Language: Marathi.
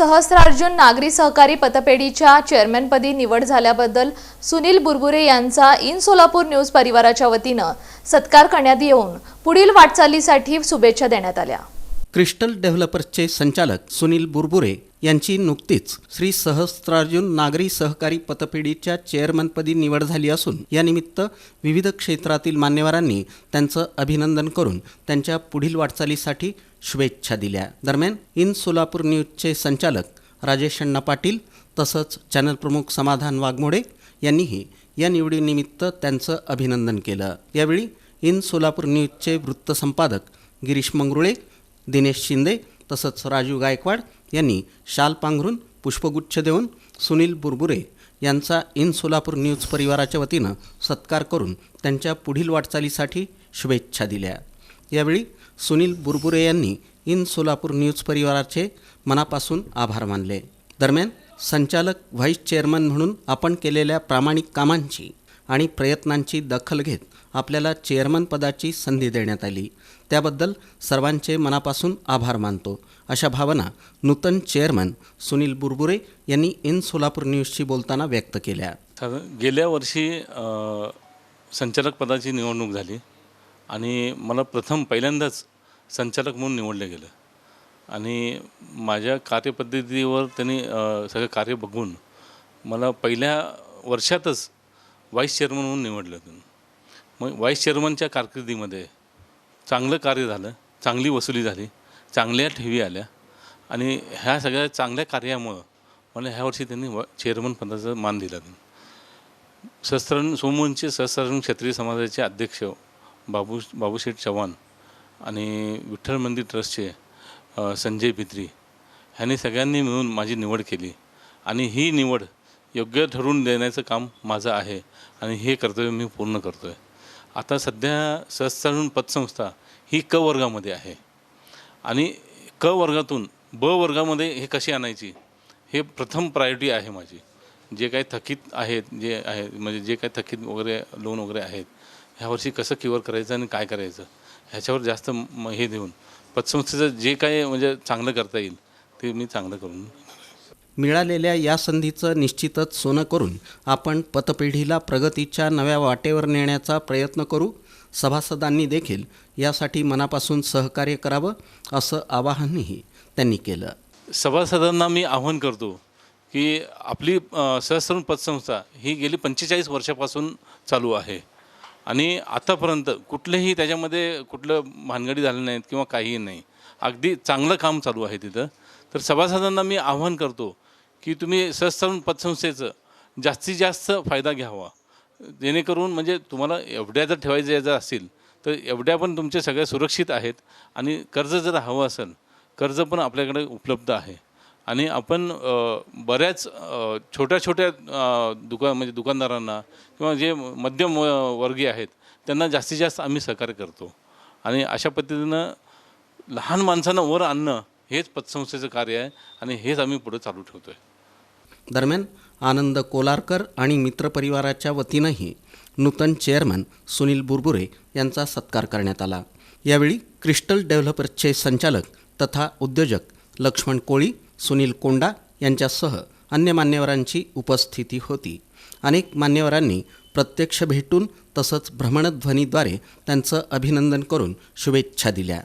सहस्रार्जुन नागरी सहकारी पतपेढीच्या चेअरमॅनपदी निवड झाल्याबद्दल सुनील बुरबुरे यांचा इन सोलापूर न्यूज परिवाराच्या वतीनं सत्कार करण्यात येऊन पुढील वाटचालीसाठी शुभेच्छा देण्यात आल्या. क्रिस्टल डेव्हलपर्सचे संचालक सुनील बुरबुरे यांची नुकतीच श्री सहस्त्रार्जुन नागरी सहकारी पतपेढीच्या चेअरमनपदी निवड झाली असून यानिमित्त विविध क्षेत्रातील मान्यवरांनी त्यांचं अभिनंदन करून त्यांच्या पुढील वाटचालीसाठी शुभेच्छा दिल्या. दरम्यान इन सोलापूर न्यूजचे संचालक राजेश अण्णा पाटील तसंच चॅनल प्रमुख समाधान वाघमोडे यांनीही या निवडीनिमित्त त्यांचं अभिनंदन केलं. यावेळी इन सोलापूर न्यूजचे वृत्तसंपादक गिरीश मंगरुळे दिनेश शिंदे तसंच राजू गायकवाड यांनी शाल पांघरून पुष्पगुच्छ देऊन सुनील बुरबुरे यांचा इन सोलापूर न्यूज परिवाराच्या वतीनं सत्कार करून त्यांच्या पुढील वाटचालीसाठी शुभेच्छा दिल्या. यावेळी सुनील बुरबुरे यांनी इन सोलापूर न्यूज परिवाराचे मनापासून आभार मानले. दरम्यान संचालक व्हाईस चेअरमन म्हणून आपण केलेल्या प्रामाणिक कामांची आणि प्रयत्नांची दखल घेत आपल्याला चेअरमन पदाची संधी देण्यात आली. त्याबद्दल सर्वांचे मनापासून आभार मानतो. अशा भावना नूतन चेअरमन सुनील बुरबुरे यांनी इन सोलापूर न्यूजशी बोलताना व्यक्त केल्या. गेल्या वर्षी संचालक पदाची निवडणूक झाली. आणि मला प्रथम पहिल्यांदाच संचालक म्हणून निवडलं गेलं. आणि माझ्या कार्यपद्धतीवर त्यांनी सगळं कार्य बघून मला पहिल्या वर्षातच व्हाईस चेअरमन म्हणून निवडलं त्यांनी मग व्हाईस चेअरमनच्या कारकिर्दीमध्ये चांगलं कार्य झालं चांगली वसुली झाली चांगल्या ठेवी आल्या आणि ह्या सगळ्या चांगल्या कार्यामुळं मला ह्या वर्षी त्यांनी व चेअरमन पदाचा मान दिला. त्यांनी सहस्रण सोमवंशी सहस्रण क्षत्रिय समाजाचे अध्यक्ष बाबू बाबूशेठ चव्हाण आणि विठ्ठल मंदिर ट्रस्टचे संजय भित्री ह्यांनी सगळ्यांनी मिळून माझी निवड केली आणि ही निवड योग्य ठरवून देण्याचं काम माझं आहे आणि हे कर्तव्य मी पूर्ण करतो आहे आता सध्या सहस्रारण पतसंस्था ही क वर्गामध्ये आहे आणि क वर्गातून ब वर्गामध्ये हे कशी आणायची हे प्रथम प्रायोरिटी आहे माझी. जे काही थकीत आहेत जे आहे म्हणजे जे काही थकीत वगैरे लोन वगैरे आहेत ह्यावर्षी कसं क्युअर करायचं आणि काय करायचं? ह्याच्यावर जास्त म हे देऊन. पतसंस्थेचं जे काही म्हणजे चांगलं करता येईल ते मी चांगलं करून मिळालेल्या या संधीचं निश्चितच सोनं करून आपण पतपेढीला प्रगतीच्या नव्या वाटेवर नेण्याचा प्रयत्न करू. सभासदांनी देखील यासाठी मनापासून सहकार्य करावं असं आवाहनही त्यांनी केलं. सभासदांना मी आव्हान करतो की आपली अ, सहस्रम पतसंस्था ही गेली पंचेचाळीस वर्षापासून चालू आहे. आणि आतापर्यंत कुठलेही त्याच्यामध्ये कुठलं भानगडी झालं नाहीत किंवा काहीही नाही. अगदी चांगलं काम चालू आहे तिथं. तर सभासदांना मी आव्हान करतो की तुम्ही सहस्रम पतसंस्थेचं जास्तीत जास्त फायदा घ्यावा. जेणेकरून म्हणजे तुम्हाला एवढ्या जर ठेवायचं जर असेल तर एवढ्या पण तुमचे सगळ्या सुरक्षित आहेत आणि कर्ज जर हवं असेल कर्ज पण आपल्याकडे उपलब्ध आहे. आणि आपण बऱ्याच छोट्या छोट्या दुका दुकान म्हणजे दुकानदारांना किंवा जे मध्यम व- वर्गीय आहेत त्यांना जास्तीत जास्त आम्ही सहकार्य करतो. आणि अशा पद्धतीनं लहान माणसांना वर आणणं हेच पतसंस्थेचं कार्य आहे आणि हेच आम्ही पुढे चालू ठेवतो आहे दरम्यान आनंद कोलारकर आणि मित्रपरिवाराच्या वतीनंही नूतन चेअरमन सुनील बुरबुरे यांचा सत्कार करण्यात आला. यावेळी क्रिस्टल डेव्हलपर्सचे संचालक तथा उद्योजक लक्ष्मण कोळी सुनील कोंडा यांच्यासह अन्य मान्यवरांची उपस्थिती होती. अनेक मान्यवरांनी प्रत्यक्ष भेटून तसंच भ्रमणध्वनीद्वारे त्यांचं अभिनंदन करून शुभेच्छा दिल्या.